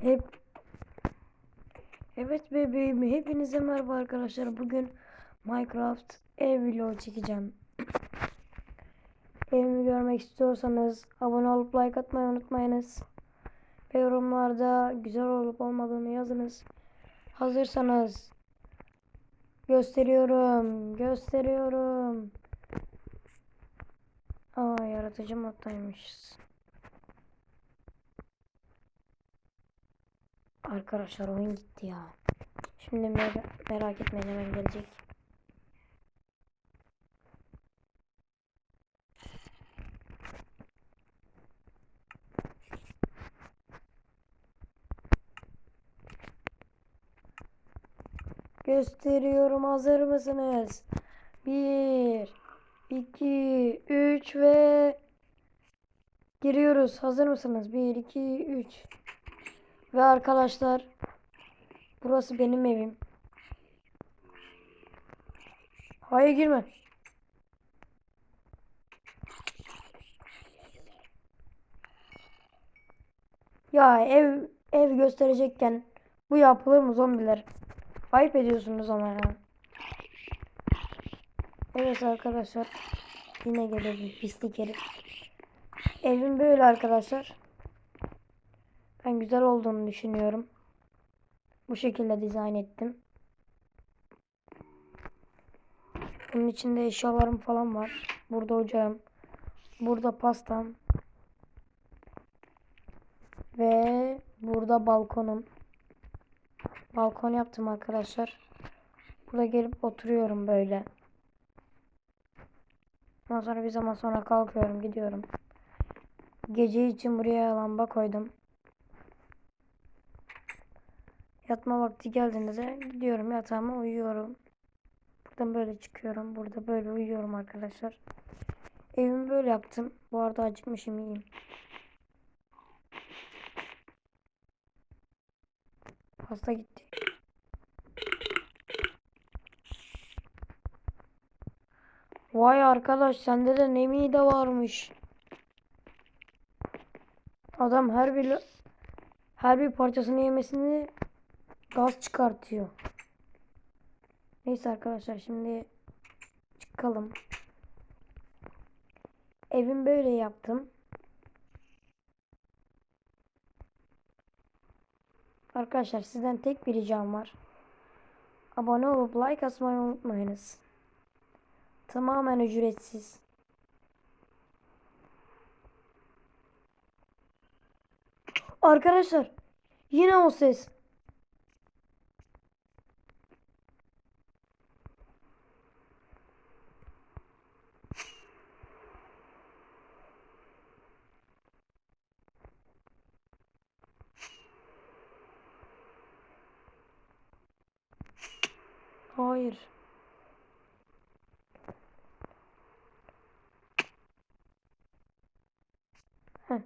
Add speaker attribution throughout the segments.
Speaker 1: Hep Evet bebeğim hepinize merhaba arkadaşlar. Bugün Minecraft ev vlogu çekeceğim. Evimi görmek istiyorsanız abone olup like atmayı unutmayınız. Ve yorumlarda güzel olup olmadığını yazınız. Hazırsanız gösteriyorum. Gösteriyorum. Aa yaratıcı moddaymışız. Arkadaşlar oyun gitti ya. Şimdi mer- merak etmeyin hemen gelecek. Gösteriyorum hazır mısınız? Bir, iki, üç ve giriyoruz. Hazır mısınız? Bir, iki, üç. Ve arkadaşlar burası benim evim. Hayır girme. Ya ev ev gösterecekken bu yapılır mı zombiler? Ayıp ediyorsunuz ama ya. Evet arkadaşlar. Yine gelelim pislik herif. Evim böyle arkadaşlar. Ben güzel olduğunu düşünüyorum. Bu şekilde dizayn ettim. Bunun içinde eşyalarım falan var. Burada ocağım. Burada pastam. Ve burada balkonum. Balkon yaptım arkadaşlar. Burada gelip oturuyorum böyle. Ondan sonra bir zaman sonra kalkıyorum gidiyorum. Gece için buraya lamba koydum. Yatma vakti geldiğinde de gidiyorum yatağıma uyuyorum. Buradan böyle çıkıyorum. Burada böyle uyuyorum arkadaşlar. Evimi böyle yaptım. Bu arada acıkmışım yiyeyim. Pasta gitti. Vay arkadaş sende de ne mide varmış. Adam her bir her bir parçasını yemesini gaz çıkartıyor. Neyse arkadaşlar şimdi çıkalım. Evim böyle yaptım. Arkadaşlar sizden tek bir ricam var. Abone olup like atmayı unutmayınız. Tamamen ücretsiz. Arkadaşlar yine o ses. Hayır. Heh,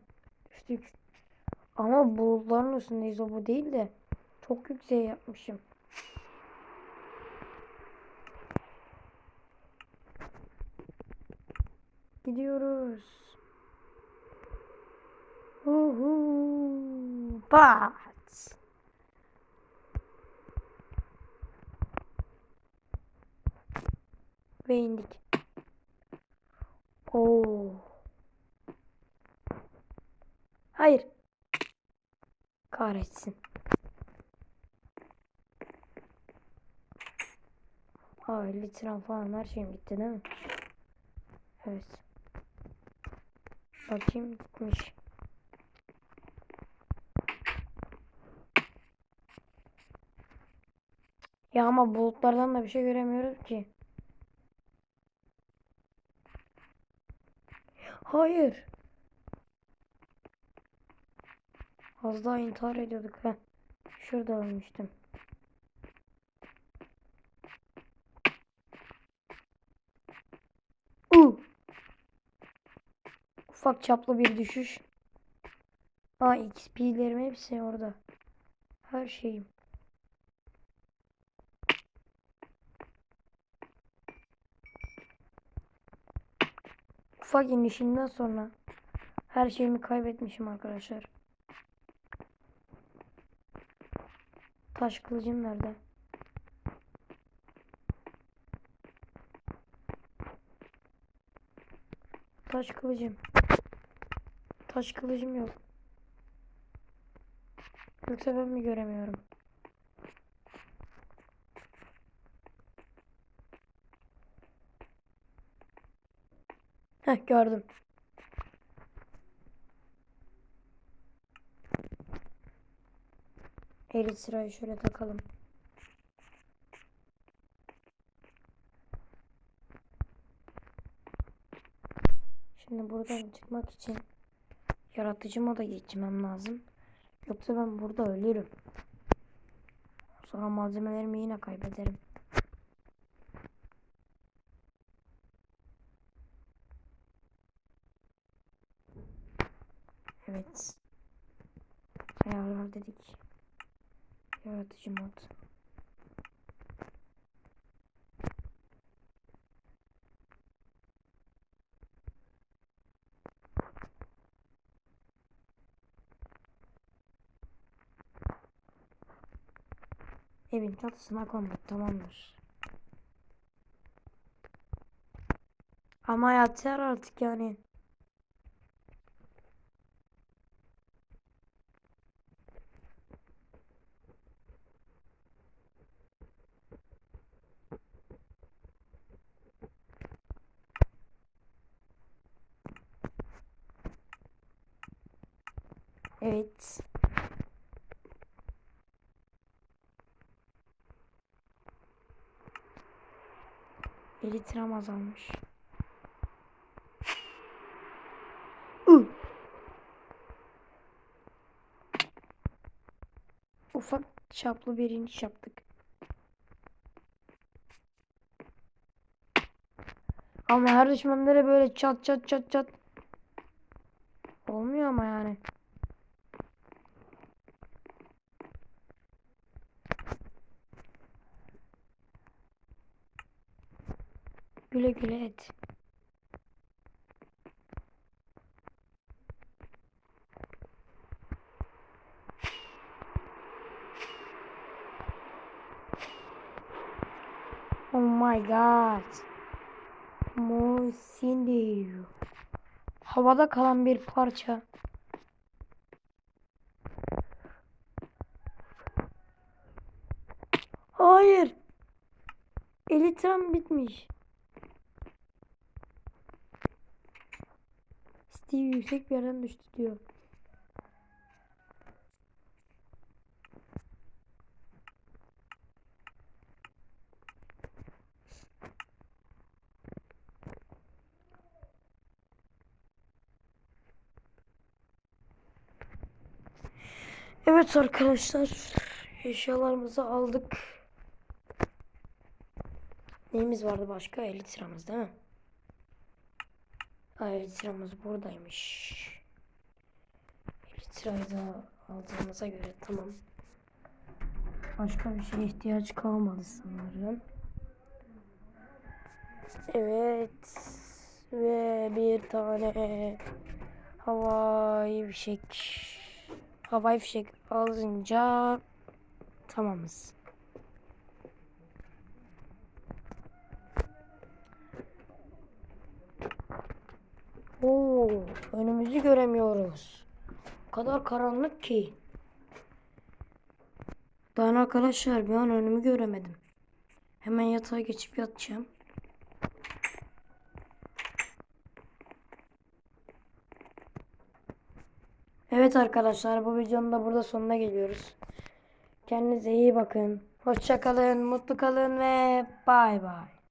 Speaker 1: düştük. Ama bulutların üstündeyiz o bu değil de. Çok yükseğe yapmışım. Gidiyoruz. Uhu. Pat. Ve indik. Oo. Hayır. Kahretsin. Aa litram falan her şeyim gitti değil mi? Evet. Bakayım gitmiş. Ya ama bulutlardan da bir şey göremiyoruz ki. Hayır. Az daha intihar ediyorduk ha. Şurada ölmüştüm. U. Ufak çaplı bir düşüş. Aa XP'lerim hepsi orada. Her şeyim. Ufak inişinden sonra her şeyimi kaybetmişim arkadaşlar. Taş kılıcım nerede? Taş kılıcım. Taş kılıcım yok. Yoksa ben mi göremiyorum? Heh gördüm. Elit sırayı şöyle takalım. Şimdi buradan çıkmak için yaratıcı moda geçmem lazım. Yoksa ben burada ölürüm. Sonra malzemelerimi yine kaybederim. Evet. Ayarlar dedik. Yaratıcı mod. Evin çatısına kondu tamamdır. Ama yeter artık yani. Evet. Elitram azalmış. Ü. Ufak çaplı bir iniş yaptık. Ama her düşmanlara böyle çat çat çat çat. Olmuyor ama yani. Güle güle et. Oh my god. Musindir. Havada kalan bir parça. Hayır. Elitram bitmiş. Steve yüksek bir yerden düştü diyor. Evet arkadaşlar. Eşyalarımızı aldık. Neyimiz vardı başka? 50 sıramız değil mi? Ha, 50 sıramız buradaymış. 50 sırayı da aldığımıza göre tamam. Başka bir şeye ihtiyaç kalmadı sanırım. Evet. Ve bir tane havai fişek. Havai fişek alınca tamamız. Oo, önümüzü göremiyoruz. O kadar karanlık ki. Ben arkadaşlar bir an önümü göremedim. Hemen yatağa geçip yatacağım. Evet arkadaşlar bu videonun da burada sonuna geliyoruz. Kendinize iyi bakın. Hoşça kalın, mutlu kalın ve bay bay.